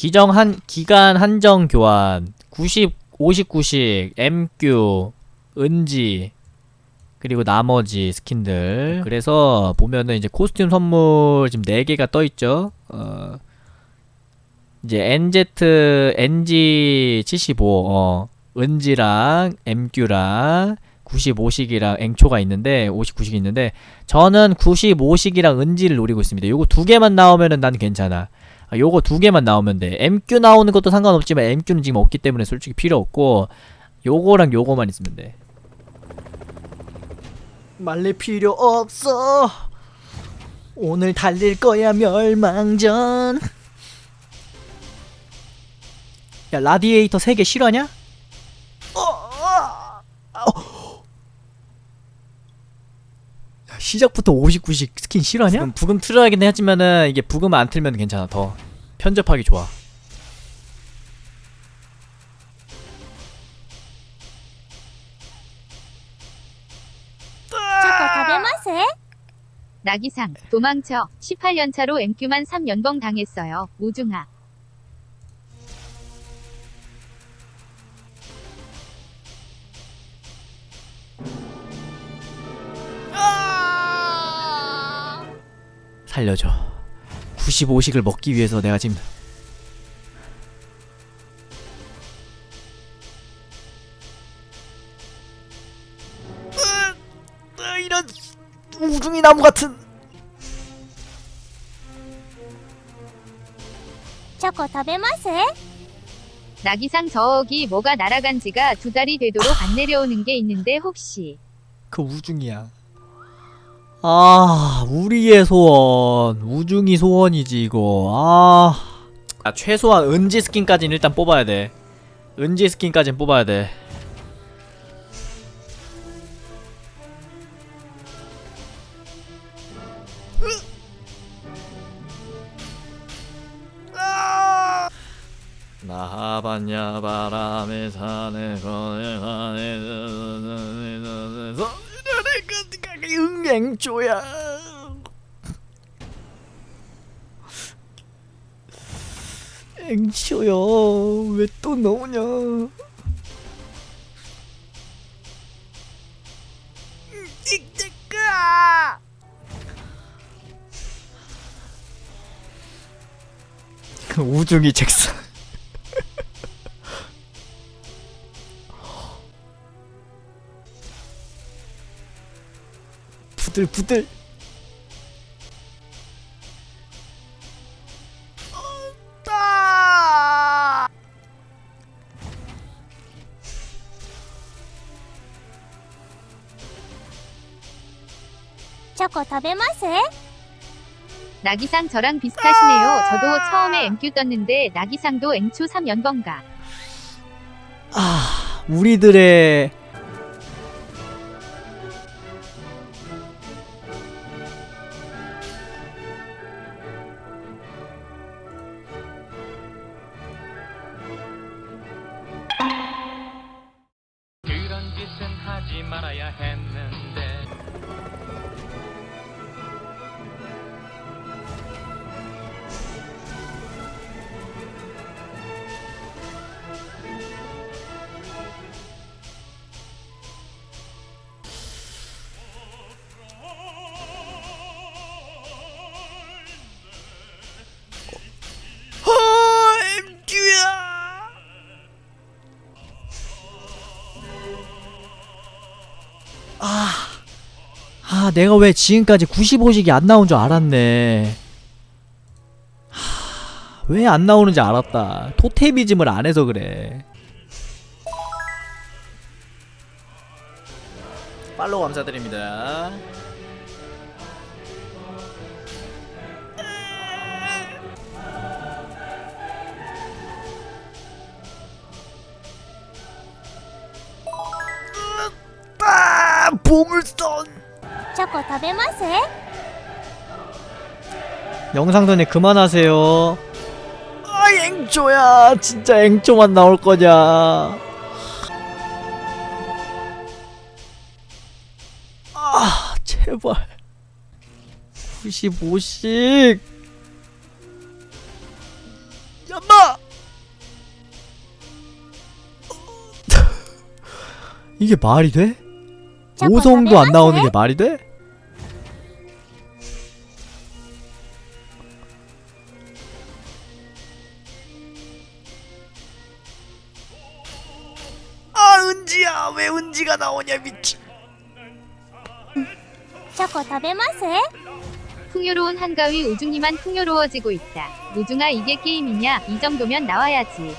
기정 한 기간 한정 교환 90 59식 MQ 은지 그리고 나머지 스킨들 그래서 보면은 이제 코스튬 선물 지금 4개가 떠 있죠. 어 이제 NZ NG75 어 은지랑 MQ랑 95식이랑 앵초가 있는데 59식이 있는데 저는 95식이랑 은지를 노리고 있습니다. 요거 두 개만 나오면은 난 괜찮아. 아, 요거 두 개만 나오면 돼. MQ 나오는 것도 상관없지만 MQ는 지금 없기 때문에 솔직히 필요 없고 요거랑 요거만 있으면 돼. 말릴 필요 없어. 오늘 달릴 거야 멸망전. 야 라디에이터 3개 실화냐? 어, 어, 어. 야, 시작부터 59식 스킨 실화냐? 부금, 부금 틀어야긴 하지만은 이게 부금 안 틀면 괜찮아 더 편접하기 좋아. 나기상 도망쳐 18년차로 MQ만 3연봉 당했어요. 우중아. 살려줘. 95식을 먹기 위해서 내가 지금 이런 우중이 나무 같은 チョコ食べます 나기상 저기 뭐가 날아간 지가 두 달이 되도록 안 내려오는 게 있는데 혹시 그 우중이야. 아, 우리의 소원. 우중이 소원이지, 이거. 아. 아, 최소한 은지 스킨까지는 일단 뽑아야 돼. 은지 스킨까지는 뽑아야 돼. 나하반야 바람에 사는 거에 응 앵조야. 앵초야 왜 또 나오냐? 그 우중이 잭슨 부들부들 아! チョコ食べます 나기상 저랑 비슷하시네요. 저도 처음에 MQ 떴는데 나기상도 앵초 3연봉가. 아 우리들의 아 내가 왜 지금까지 95식이 안 나온 줄 알았네. 왜 안 나오는지 알았다. 토테미즘을 안 해서 그래. 팔로우 감사드립니다. 아, 보물선 チョコ食べます 영상 전에 그만하세요. 아, 앵초야. 진짜 앵초만 나올 거냐. 아, 제발. 95씩. 엄마! 이게 말이 돼? チョコ食べ 오성도 ま 안 す 나오는 게 말이 돼? 나오냐 미치. 저거 다배마세 풍요로운 한가위 우중이만 풍요로워지고 있다. 우중아 이게 게임이냐? 이 정도면 나와야지.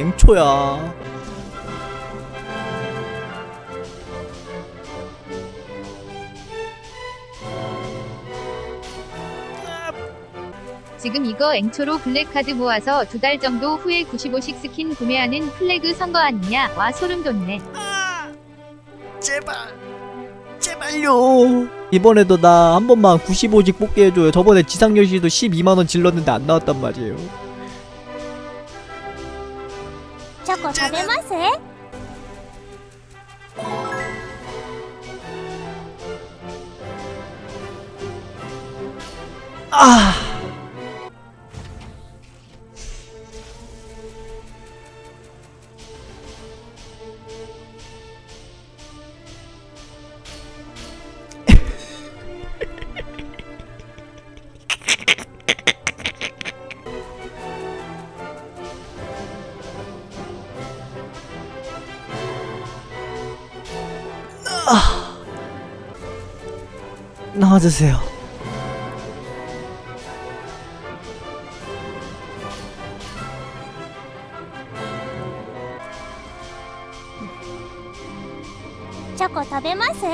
앵초야 지금 이거 앵초로 블랙카드 모아서 두 달 정도 후에 95식 스킨 구매하는 플래그 선거 아니냐? 와 소름 돋네. 제발 제발요 이번에도 나 한 번만 95직 뽑게 해줘요 저번에 지상열시도 12만원 질렀는데 안 나왔단 말이에요 チョコ食べます？ああ。 나와주세요 이 チョコ食べます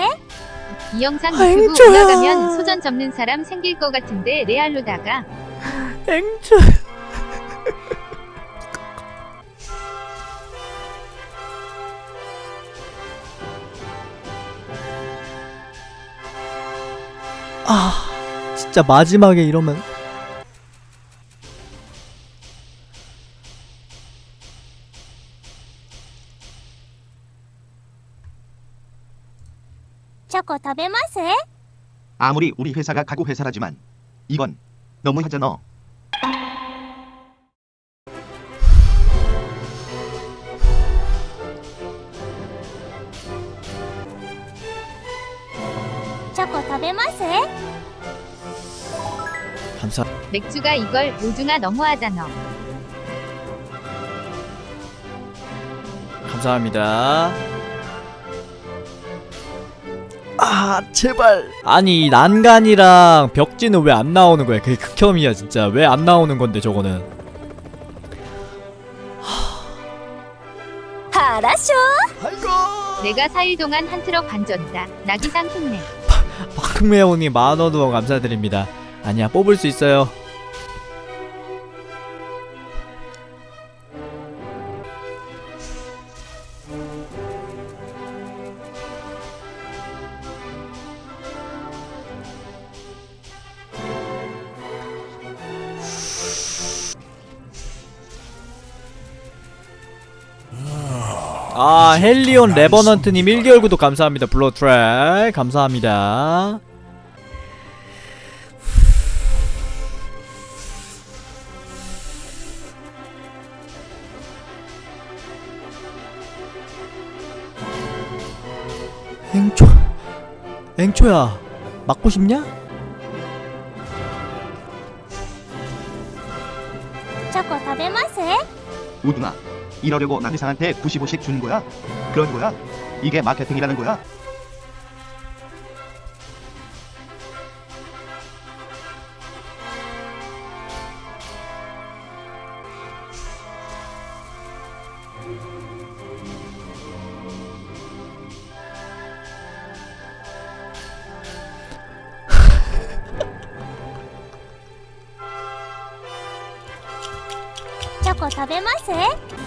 이 영상 아, 유튜브 앵초야. 올라가면 소전 접는 사람 생길 것 같은데 레알로다가 앵초 아 진짜 마지막에 이러면 チョコ食べます 아무리 우리 회사가 가구 회사라지만 이건 너무하잖아. 감사 맥주가 이걸 우중아 너무하잖아. 감사합니다. 아 제발. 아니 난간이랑 벽지는 왜 안 나오는 거야? 그게 극혐이야 진짜. 왜 안 나오는 건데 저거는? 原賞 아이고. 내가 4일 동안 한 트럭 반졌다. 나기상 힘내. 박매호님 만원 후원 감사드립니다 아니야 뽑을 수 있어요. 아 헬리온 레버넌트님 1개월 구독 감사합니다. 블러트랙. 감사합니다 앵초 앵초야 맞고 싶냐? チョコ食べます 우등아, 이러려고 나기상한테 95씩 준 거야? 그런 거야? 이게 마케팅이라는 거야? チョコ食べます？